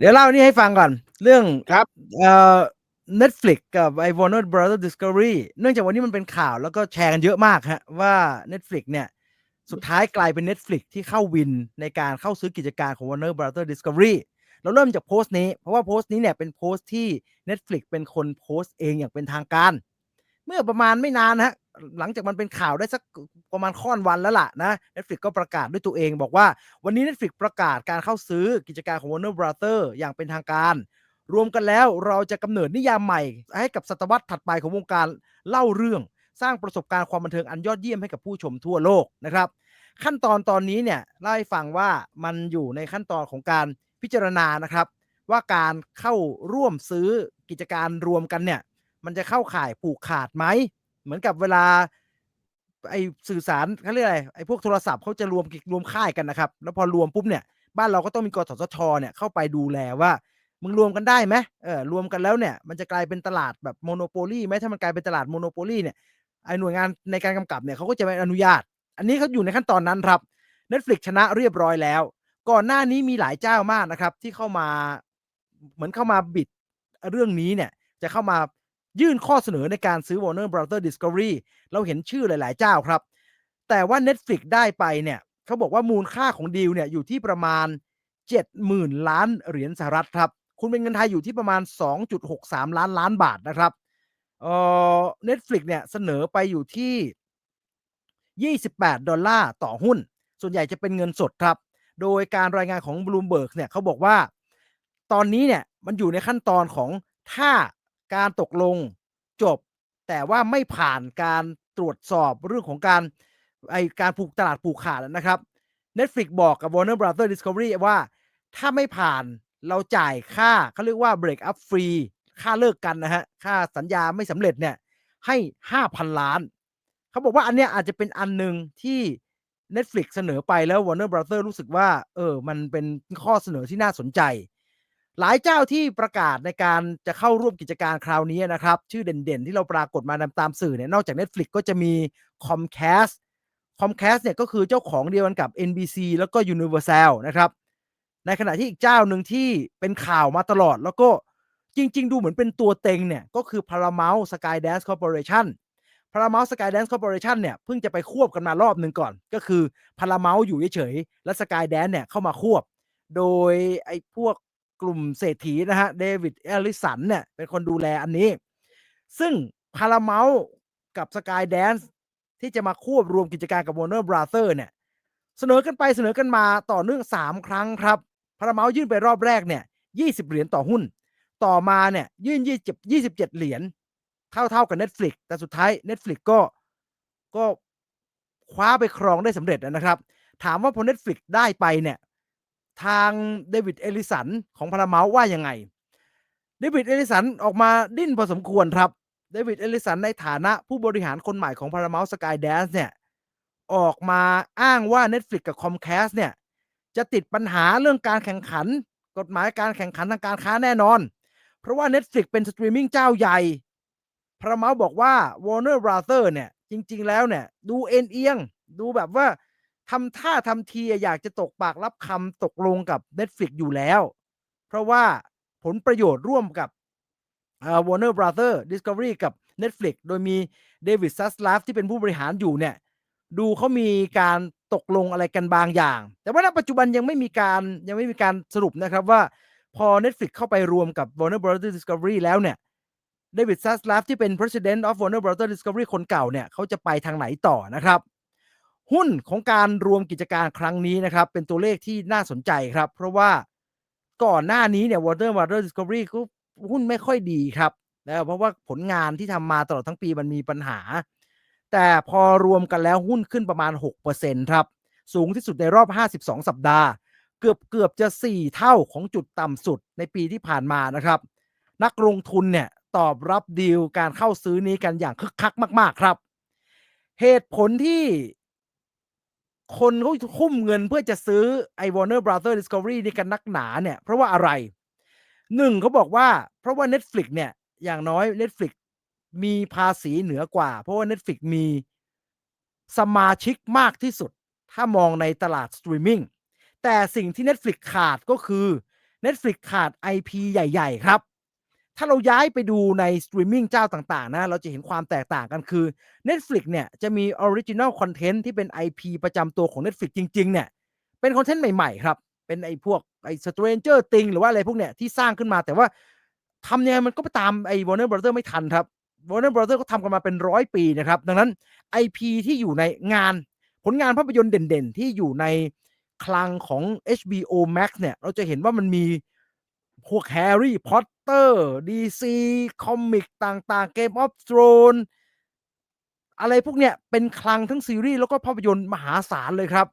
เดี๋ยวเล่านี่ให้ฟังก่อน เรื่องครับเอ่อ Netflix กับไอ้ Warner Brother Discovery เนื่องจากวันนี้มันเป็นข่าวแล้วก็แชร์กันเยอะมากฮะว่า Netflix เนี่ย สุดท้ายกลายเป็น Netflix ที่เข้าวินในการเข้าซื้อกิจการของ Warner Brother Discovery เราเริ่มจากโพสต์นี้ เพราะว่าโพสต์นี้เนี่ยเป็นโพสต์ที่ Netflix เป็นคนโพสต์เองอย่างเป็นทางการ เมื่อประมาณไม่นานนะฮะ หลังจากมันเป็นข่าวได้สักประมาณค่อนวันแล้วล่ะนะ Netflix ก็ประกาศด้วยตัวเองบอกว่าวันนี้ Netflix ประกาศการเข้าซื้อกิจการของ Warner Brother อย่างเป็นทางการ รวมกันแล้วเราจะกำเนิดนิยามใหม่ ให้กับศตวรรษถัดไปของวงการเล่าเรื่อง สร้างประสบการณ์ความบันเทิงอันยอดเยี่ยมให้กับผู้ชมทั่วโลกนะครับ ขั้นตอนตอนนี้เนี่ยเล่าให้ฟังว่ามันอยู่ในขั้นตอนของการพิจารณานะครับ ว่าการเข้าร่วมซื้อกิจการรวมกันเนี่ยมันจะเข้าข่ายผูกขาดไหม เหมือนกับเวลา ไอสื่อสารเขาเรียกอะไรไอพวกโทรศัพท์เขาจะรวมกิรวมค่ายกันนะครับ แล้วพอรวมปุ๊บเนี่ยบ้านเราก็ต้องมีกสทชเนี่ยเข้าไปดูแลว่ามึงรวมกันได้ไหมเออรวมกันแล้วเนี่ย มันจะกลายเป็นตลาดแบบโมโนโปลีไหมถ้ามันกลายเป็นตลาดโมโนโปลีเนี่ยไอหน่วยงานในการกำกับเนี่ยเขาก็จะไม่อนุญาต อันนี้เขาอยู่ในขั้นตอนนั้นครับ Netflix ชนะเรียบร้อยแล้ว ก่อนหน้านี้มีหลายเจ้ามากนะครับ ที่เข้ามาเหมือนเข้ามาบิดเรื่องนี้เนี่ย จะเข้ามา ยื่นข้อเสนอในการซื้อ Warner Brother Discovery เราเห็นชื่อหลาย ๆ เจ้าครับ แต่ว่า Netflix ได้ไปเนี่ยเขาบอกว่ามูลค่าของดีลเนี่ยอยู่ที่ประมาณ 70,000 ล้านเหรียญสหรัฐครับ คุณเป็นเงินไทยอยู่ที่ประมาณ 2.63 ล้านล้านบาทนะครับเอ่อ Netflix เนี่ยเสนอไปอยู่ที่ 28 ดอลลาร์ต่อหุ้น ส่วนใหญ่จะเป็นเงินสดครับ โดยการรายงานของ Bloomberg เนี่ยเขาบอกว่า ตอนนี้เนี่ยมันอยู่ในขั้นตอนของถ้า การตกลงจบ แต่ว่าไม่ผ่านการตรวจสอบเรื่องของการไอการผูกตลาดผูกขาดนะครับ Netflix บอกกับ Warner Brother Discovery ว่า ถ้าไม่ผ่านเราจ่ายค่าเขาเรียกว่า break up free ค่าเลิกกันนะฮะ ค่าสัญญาไม่สำเร็จเนี่ย ให้ 5,000 ล้าน เขาบอกว่าอันเนี้ยอาจจะเป็นอันหนึ่งที่ Netflix เสนอไปแล้ว Warner Brother รู้สึกว่า เออ มันเป็นข้อเสนอที่น่าสนใจ หลายเจ้าที่ประกาศในการจะเข้าร่วมกิจการคราวนี้นะครับ ชื่อเด่นๆ ที่เราปรากฏมาตามสื่อเนี่ยนอกจาก Netflix ก็จะมี Comcast Comcast เนี่ยก็คือเจ้าของเดียวกันกับ NBC แล้วก็ Universal นะครับในขณะที่อีกเจ้าหนึ่งที่เป็นข่าวมาตลอด แล้วก็จริง ๆ ดูเหมือนเป็นตัวเต็งเนี่ยก็คือ Paramount Skydance Corporation Paramount Skydance Corporation เนี่ยเพิ่งจะไปควบกันมารอบหนึ่งก่อน ก็คือ Paramount อยู่เฉยๆและ Skydance เนี่ยเข้ามาควบ โดยไอ้พวก กลุ่มเศรษฐีนะฮะเดวิดเอลิสันเนี่ยเป็นคนดูแลอันนี้ ซึ่ง Paramount กับ Skydance ที่จะมาควบรวมกิจการกับ Warner Brother เนี่ย เสนอกันไปเสนอกันมาต่อเนื่อง 3 ครั้งครับ Paramount ยื่นไปรอบแรกเนี่ย 20 เหรียญต่อหุ้น ต่อมาเนี่ยยื่น20 27 เหรียญเท่าเท่ากับ Netflix แต่สุดท้าย Netflix ก็ก็คว้าไปครองได้สำเร็จนะครับ ถามว่าพอ Netflix ได้ไปเนี่ย ทางเดวิดเอลิสันของพาราเมลว่ายังไง เดวิดเอลิสันออกมาดิ้นพอสมควรครับ เดวิดเอลิสันในฐานะผู้บริหารคนใหม่ของ Paramount Skydance เนี่ย ออกมาอ้างว่า Netflix กับ Comcast เนี่ย จะติดปัญหาเรื่องการแข่งขัน กฎหมายการแข่งขันทางการค้าแน่นอน เพราะว่า Netflix เป็นสตรีมมิ่งเจ้าใหญ่ Paramount บอกว่า Warner Brother เนี่ย จริง ๆ แล้วเนี่ย ดูเอ็นเอียง ดูแบบว่า ทำท่าทำทีอยากจะตกปากรับคำตกลงกับ Netflix อยู่แล้ว เพราะว่าผลประโยชน์ร่วมกับ Warner Brother Discovery กับ Netflix โดยมีเดวิดซัสลาฟที่เป็นผู้บริหารอยู่เนี่ย ดูเขามีการตกลงอะไรกันบางอย่าง แต่ว่าณปัจจุบันยังไม่มีการยังไม่มีการสรุปนะครับว่าพอ Netflix เข้าไปรวมกับ Warner Brother Discovery แล้วเนี่ยเดวิดซัสลาฟที่เป็น President of Warner Brother Discovery คนเก่าเนี่ยเขาจะไปทางไหนต่อนะครับ หุ้นของการรวมกิจการครั้งนี้นะครับ เป็นตัวเลขที่น่าสนใจครับ เพราะว่าก่อนหน้านี้เนี่ย Warner Brother Discovery ก็หุ้นไม่ค่อยดีครับนะเพราะว่าผลงานที่ทำมาตลอดทั้งปีมันมีปัญหา แต่พอรวมกันแล้วหุ้นขึ้นประมาณ 6%ครับ สูงที่สุดในรอบ 52 สัปดาห์ เกือบเกือบจะ 4 เท่าของจุดต่ำสุดในปีที่ผ่านมานะครับ นักลงทุนเนี่ยตอบรับดีลการเข้าซื้อนี้กันอย่างคึกคักมาก ๆ ครับ เหตุผลที่ คนเขาทุ่มเงินเพื่อจะซื้อไอ้ Warner Brother Discovery นี่กันนักหนาเนี่ย เพราะว่าอะไรหนึ่งเขาบอกว่า เพราะว่า Netflix เนี่ย อย่างน้อย Netflix มีภาษีเหนือกว่า เพราะว่า Netflix มีสมาชิกมากที่สุด ถ้ามองในตลาดสตรีมมิ่งแต่สิ่งที่ Netflix ขาดก็คือ Netflix ขาด IP ใหญ่ ๆ ครับ ถ้าเราย้ายไปดูในสตรีมมิ่งเจ้าต่าง ๆ นะ เราจะเห็นความแตกต่างกันคือ Netflix เนี่ยจะมีออริจินัลคอนเทนต์ที่เป็น IP ประจำตัวของ Netflix จริง ๆ เนี่ย เป็นคอนเทนต์ใหม่ ๆ ครับ เป็นไอ้พวกไอ้ Stranger Thing หรือว่าอะไรพวกเนี้ยที่สร้างขึ้นมาแต่ว่าทำยังไงมันก็ไปตามไอ้ Warner Brother ไม่ทันครับ Warner Brother เขาทำกันมาเป็น100ปีนะครับ ดังนั้น IP ที่อยู่ในงานผลงานภาพยนตร์เด่นๆ ที่อยู่ในคลังของ HBO Max เนี่ย เราจะเห็นว่ามันมีพวกแฮร์รี่พอต Harry Potter DC คอมิกต่างๆ Game of Thrones อะไรพวกเนี้ยเป็นคลังทั้งซีรีส์แล้วก็ภาพยนตร์มหาศาลเลยครับ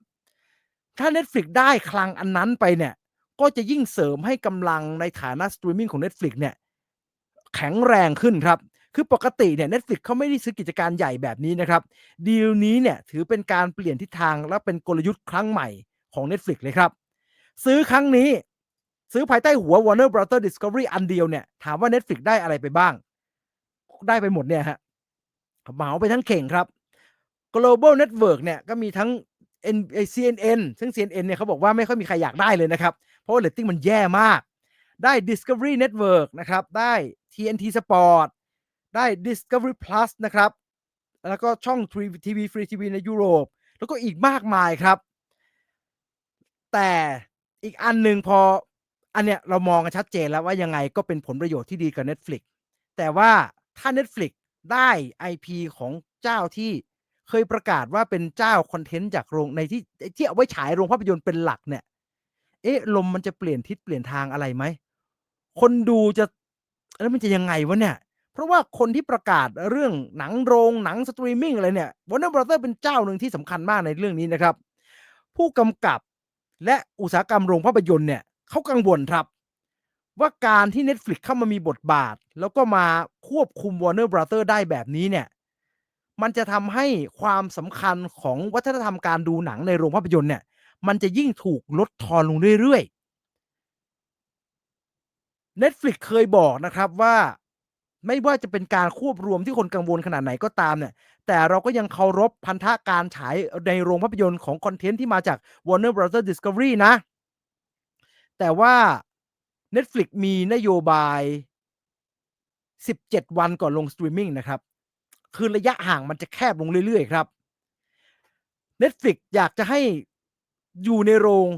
ถ้า Netflix ได้คลังอันนั้นไปเนี่ย ก็จะยิ่งเสริมให้กำลังในฐานะสตรีมมิ่งของ Netflix เนี่ยแข็งแรงขึ้นครับ คือปกติเนี่ย Netflix เขาไม่ได้ซื้อกิจการใหญ่แบบนี้นะครับ ดีลนี้เนี่ยถือเป็นการเปลี่ยนทิศทางและเป็นกลยุทธ์ครั้งใหม่ของ Netflix เลยครับ ซื้อครั้งนี้ ซื้อภายใต้หัว Warner Brother Discovery อันเดียวเนี่ย ถามว่า Netflix ได้อะไรไปบ้าง ได้ไปหมดเนี่ยฮะเหมาไปทั้งเข่งครับ Global Network เนี่ยก็มีทั้ง N CNN ซึ่ง CNN เนี่ยเขาบอกว่าไม่ค่อยมีใครอยากได้เลยนะครับ เพราะว่าเรตติงมันแย่มาก ได้ Discovery Network นะครับ ได้ TNT Sport ได้ Discovery Plus นะครับ แล้วก็ช่องทรีทีวีฟรีทีวีในยุโรป แล้วก็อีกมากมายครับ แต่อีกอันหนึ่งพอ อันเนี้ยเรามองกันชัดเจนแล้วว่ายังไงก็เป็นผลประโยชน์ที่ดีกับ Netflix แต่ว่าถ้า Netflix ได้ IP ของเจ้าที่เคยประกาศว่าเป็นเจ้าคอนเทนต์จากโรงในที่ที่เอาไว้ฉายโรงภาพยนตร์เป็นหลักเนี่ย เอ๊ะลมมันจะเปลี่ยนทิศเปลี่ยนทางอะไรไหม คนดูจะแล้วมันจะยังไงวะเนี่ย เพราะว่าคนที่ประกาศเรื่องหนังโรงหนังสตรีมมิ่งอะไรเนี่ย Warner Brother เป็นเจ้าหนึ่งที่สำคัญมากในเรื่องนี้นะครับ ผู้กำกับและอุตสาหกรรมโรงภาพยนตร์เนี่ย เขากังวลครับ ว่าการที่ Netflix เข้ามามีบทบาท แล้วก็มาควบคุม Warner Brother ได้แบบนี้เนี่ย มันจะทำให้ความสำคัญของวัฒนธรรมการดูหนังในโรงภาพยนตร์เนี่ย มันจะยิ่งถูกลดทอนลงเรื่อยๆ Netflix เคยบอกนะครับว่าไม่ว่าจะเป็นการควบรวมที่คนกังวลขนาดไหนก็ตามเนี่ย แต่เราก็ยังเคารพพันธะการฉายในโรงภาพยนตร์ของคอนเทนต์ที่มาจาก Warner Brother Discovery นะ แต่ว่า Netflix มีนโยบาย 17 วันก่อนลงสตรีมมิ่งนะครับ คือระยะห่างมันจะแคบลงเรื่อยๆครับ Netflix อยากจะให้อยู่ในโรง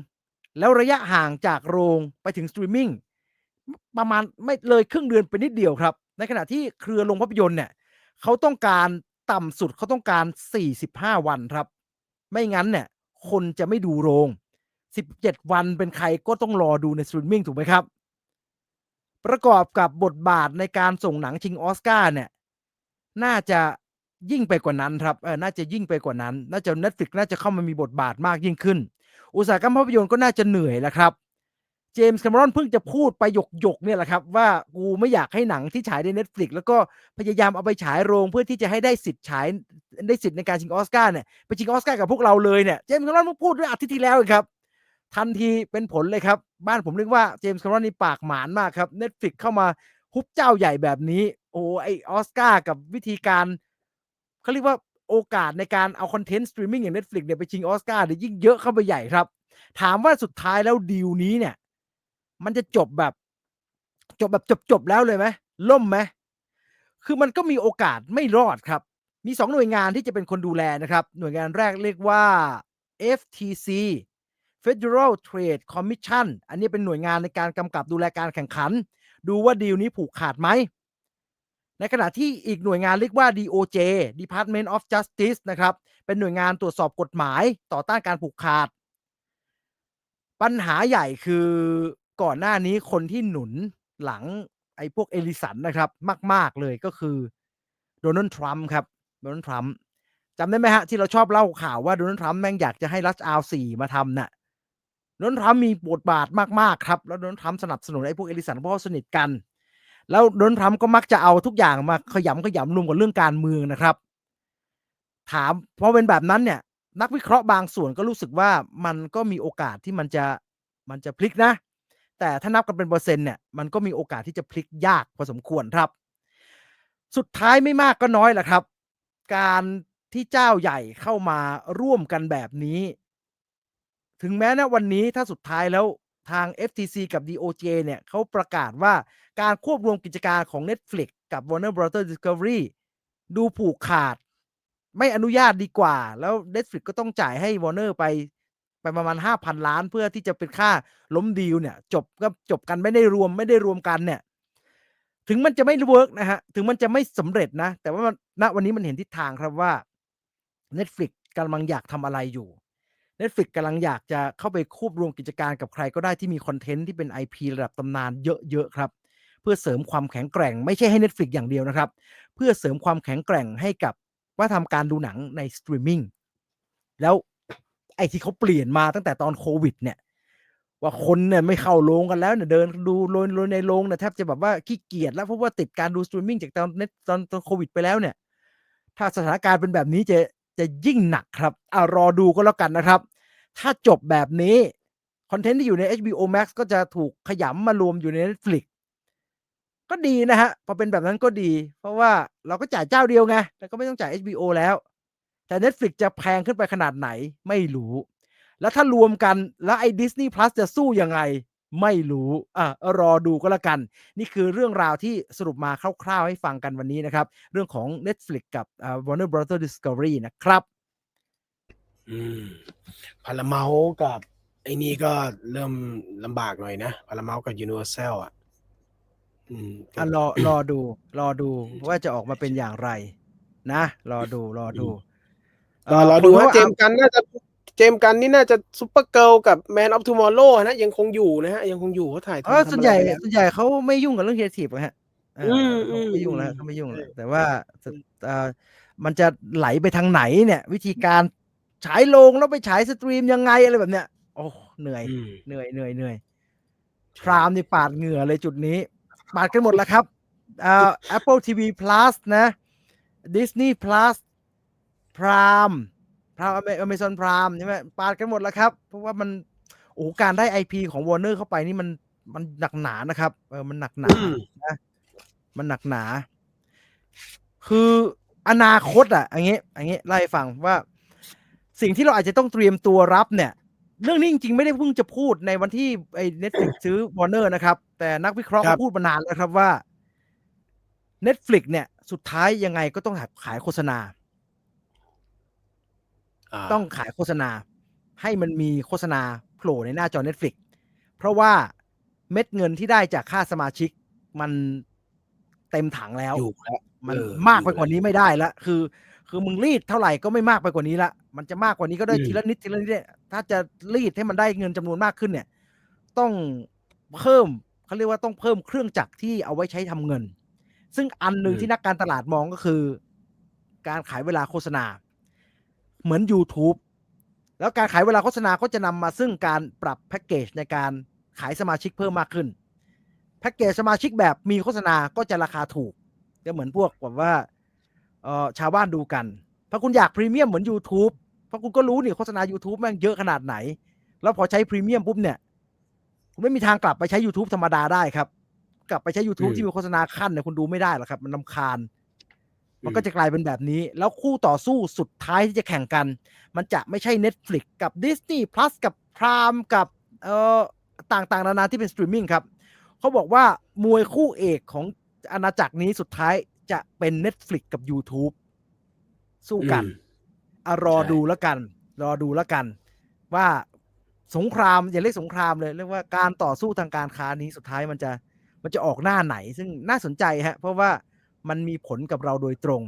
แล้วระยะห่างจากโรงไปถึงสตรีมมิ่งประมาณไม่เลยครึ่งเดือนไปนิดเดียวครับ ในขณะที่เครือโรงภาพยนตร์เนี่ยเขาต้องการต่ำสุดเขาต้องการ 45 วันครับ ไม่งั้นเนี่ยคนจะไม่ดูโรง 17 วันเป็นใครก็ต้องรอดูในสตรีมมิงถูกไหมครับ ประกอบกับบทบาทในการส่งหนังชิงออสการ์เนี่ย น่าจะยิ่งไปกว่านั้นครับเออน่าจะยิ่งไปกว่านั้น น่าจะ Netflix น่าจะเข้ามามีบทบาทมากยิ่งขึ้น อุตสาหกรรมภาพยนตร์ก็น่าจะเหนื่อยแล้วครับเจมส์แคมรอนเพิ่งจะพูดไปหยกๆเนี่ยแหละครับ ว่ากูไม่อยากให้หนังที่ฉายใน Netflix แล้วก็พยายามเอาไปฉายโรงเพื่อที่จะให้ได้สิทธิ์ฉายได้สิทธิ์ในการชิงออสการ์เนี่ยไปชิงออสการ์กับพวกเราเลยเนี่ยเจมส์แคมรอนเพิ่งพูดด้วยอาทิตย์ที่แล้วครับ ทันทีเป็นผลเลยครับ บ้านผมเรียกว่าเจมส์คมรอนนี่ปากหมานมากครับ Netflix เข้ามาฮุบเจ้าใหญ่แบบนี้ โอ้ไอออสการ์กับวิธีการเขาเรียกว่าโอกาสในการเอาคอนเทนต์สตรีมมิ่งอย่าง Netflix เนี่ยไปชิงออสการ์เนี่ยยิ่งเยอะเข้าไปใหญ่ครับ ถามว่าสุดท้ายแล้วดีลนี้เนี่ย มันจะจบแบบ จบแบบจบๆแล้วเลยไหมล่มไหมคือมันก็มีโอกาสไม่รอดครับ มีสองหน่วยงานที่จะเป็นคนดูแลนะครับ หน่วยงานแรกเรียกว่า FTC Federal Trade Commission อันนี้เป็นหน่วยงานในการกำกับดูแลการแข่งขัน ดูว่าดีลนี้ผูกขาดไหม ในขณะที่อีกหน่วยงานเรียกว่า DOJ Department of Justice นะครับ เป็นหน่วยงานตรวจสอบกฎหมายต่อต้านการผูกขาด ปัญหาใหญ่คือก่อนหน้านี้คนที่หนุนหลังไอ้พวกเอลิสันนะครับ มาก ๆ เลยก็คือโดนัลด์ทรัมป์ครับโดนัลด์ทรัมป์จำได้ไหมฮะ ที่เราชอบเล่าข่าวว่าโดนัลด์ทรัมป์แม่งอยากจะให้รัชอาลสี่มาทำน่ะ โดนัลด์ทรัมมีบทบาทมากๆครับ แล้วโดนัลด์ทรัมสนับสนุนไอ้พวกเอลิสันเพราะสนิทกัน แล้วโดนัลด์ทรัมก็มักจะเอาทุกอย่างมาขยำขยำรวมกับเรื่องการเมืองนะครับ ถามพอเป็นแบบนั้นเนี่ย นักวิเคราะห์บางส่วนก็รู้สึกว่ามันก็มีโอกาสที่มันจะมันจะพลิกนะ แต่ถ้านับกันเป็นเปอร์เซ็นต์เนี่ยมันก็มีโอกาสที่จะพลิกยากพอสมควรครับ สุดท้ายไม่มากก็น้อยแหละครับ การที่เจ้าใหญ่เข้ามาร่วมกันแบบนี้ ถึงแม้นะวันนี้ถ้าสุดท้ายแล้วทาง FTC กับ DOJ เนี่ยเขาประกาศว่าการควบรวมกิจการของ Netflix กับ Warner Brother Discovery ดูผูกขาด ไม่อนุญาตดีกว่า แล้ว Netflix ก็ต้องจ่ายให้ Warner ไปไปประมาณ 5,000 ล้านเพื่อที่จะเป็นค่าล้มดีลเนี่ย จบก็จบกันไม่ได้รวมไม่ได้รวมกันเนี่ย ถึงมันจะไม่เวิร์กนะฮะ ถึงมันจะไม่สำเร็จนะ แต่ว่ามันณวันนี้มันเห็นทิศทางครับว่า Netflix กำลังอยากทำอะไรอยู่ Netflix กำลังอยากจะเข้าไปควบรวมกิจการกับใครก็ได้ที่มีคอนเทนต์ที่เป็น IP ระดับตำนานเยอะๆครับ เพื่อเสริมความแข็งแกร่งไม่ใช่ให้ Netflix อย่างเดียวนะครับ เพื่อเสริมความแข็งแกร่งให้กับว่าทำการดูหนังในสตรีมมิ่งแล้วไอ้ที่เขาเปลี่ยนมาตั้งแต่ตอนโควิดเนี่ยว่าคนเนี่ยไม่เข้าโรงกันแล้วเนี่ยเดินดูโรงในโรงเนี่ยแทบจะแบบว่าขี้เกียจแล้วเพราะว่าติดการดูสตรีมมิ่งจากตอนเน็ตตอนตอนโควิดไปแล้วเนี่ย ถ้าสถานการณ์เป็นแบบนี้จะ จะยิ่งหนักครับอ่ารอดูก็แล้วกันนะครับ ถ้าจบแบบนี้ คอนเทนต์ที่อยู่ใน HBO Max ก็จะถูกขยำมารวมอยู่ใน Netflix ก็ดีนะฮะ พอเป็นแบบนั้นก็ดี เพราะว่าเราก็จ่ายเจ้าเดียวไงแต่ก็ไม่ต้องจ่าย HBO แล้ว แต่ Netflix จะแพงขึ้นไปขนาดไหนไม่รู้ แล้วถ้ารวมกันแล้วไอ้ Disney Plus จะสู้ยังไง ไม่รู้อะรอดูก็แล้วกัน นี่คือเรื่องราวที่สรุปมาคร่าวๆให้ฟังกันวันนี้นะครับ เรื่องของ Netflix กับ Warner Brother Discovery นะครับอืมพาราเมากับไอ้นี่ก็เริ่มลำบากหน่อยนะพาราเมากับยูนิเวอร์แซลอะอืมอะรอรอดู รอดูว่าจะออกมาเป็นอย่างไร นะ รอดูรอดูรอรอดูคนว่าว่าเจมส์กันน่าจะเจมส์กันนี่น่าจะซูเปอร์เกิลกับแมนออฟทูมอร์โลนะยังคงอยู่นะฮะ ยังคงอยู่เขาถ่ายทำเออส่วนใหญ่ทำอะไรไปแล้วส่วนใหญ่เขาไม่ยุ่งกับเรื่องครีเอทีฟฮะเอออมเขาไม่ยุ่งแล้วอืมเขาไม่ยุ่งแล้วใช่แต่ว่าเอ่อมันจะไหลไปทางไหนเนี่ย วิธีการฉายโรงแล้วไปฉายสตรีมยังไงอะไรแบบเนี้ยโอ้เหนื่อยอืมเหนื่อยเหนื่อยเหนื่อยพรามนี่ปาดเหงื่อเลยจุดนี้ ปาดกันหมดแล้วครับเอ่อ Apple TV Plus นะ Disney Plus พราม พรามอเมซอนพรามใช่ไหมปาดกันหมดแล้วครับ เพราะว่ามันโอ้การได้ IP ของ Warner เข้าไปนี่มันมันหนักหนานะครับเออมันหนักหนาอืมนะมันหนักหนา คืออนาคตอะอย่างเงี้ยอย่างเงี้ยไล่าให้ฟังว่า สิ่งที่เราอาจจะต้องเตรียมตัวรับเนี่ย เรื่องนี้จริงๆไม่ได้เพิ่งจะพูดในวันที่ไอ้ Netflix ซื้อ Warner นะครับ แต่นักวิเคราะห์ครัเขาบพูดมานานแล้วครับว่า Netflix เนี่ย สุดท้ายยังไงก็ต้องขายโฆษณาา ต้องขายโฆษณา ให้มันมีโฆษณาโผล่ในหน้าจอ Netflix เพราะว่าเม็ดเงินที่ได้จากค่าสมาชิกมันเต็มถังแล้วอยู่แล้วมันเออมากไปอยู่กว่านี้แล้วไม่ได้ละคือ คือมึงรีดเท่าไหร่ก็ไม่มากไปกว่านี้ละมันจะมากกว่านี้ก็ได้อืมทีละนิดทีละนิดเนี่ยถ้าจะรีดให้มันได้เงินจำนวนมากขึ้นเนี่ย ต้องเพิ่มเขาเรียกว่าต้องเพิ่มเครื่องจักรที่เอาไว้ใช้ทำเงิน ซึ่งอันหนึ่งที่นักการตลาดมองก็คือ การขายเวลาโฆษณา เหมือน YouTube แล้วการขายเวลาโฆษณาก็จะนำมาซึ่งการปรับแพ็กเกจในการขายสมาชิกเพิ่มมากขึ้นแพ็กเกจสมาชิกแบบมีโฆษณาก็จะราคาถูกก็เหมือนพวกแบบว่าเออชาวบ้านดูกัน ถ้าคุณอยากพรีเมียมเหมือน YouTube เพราะคุณก็รู้นี่โฆษณา YouTube แม่งเยอะขนาดไหน แล้วพอใช้พรีเมียมปุ๊บเนี่ยคุณไม่มีทางกลับไปใช้ YouTube ธรรมดาได้ครับ กลับไปใช้ YouTube อืมที่มีโฆษณาขั้นเนี่ยคุณดูไม่ได้หรอกครับ มันนำคาญ มันก็จะกลายเป็นแบบนี้ แล้วคู่ต่อสู้สุดท้ายที่จะแข่งกัน มันจะไม่ใช่ Netflix กับ Disney Plus กับ Prime กับเอ่อต่างๆ นานาที่เป็นสตรีมมิ่งครับ เขาบอกว่ามวยคู่เอกของอาณาจักรนี้สุดท้ายจะเป็น Netflix กับ YouTube สู้กันอืมอะรอใช่ดูแล้วกัน รอดูแล้วกัน ว่าสงครามอย่าเรียกสงครามเลยเรียกว่าการต่อสู้ทางการค้านี้สุดท้ายมันจะมันจะออกหน้าไหน ซึ่งน่าสนใจฮะ เพราะว่า มันมีผลกับเราโดยตรง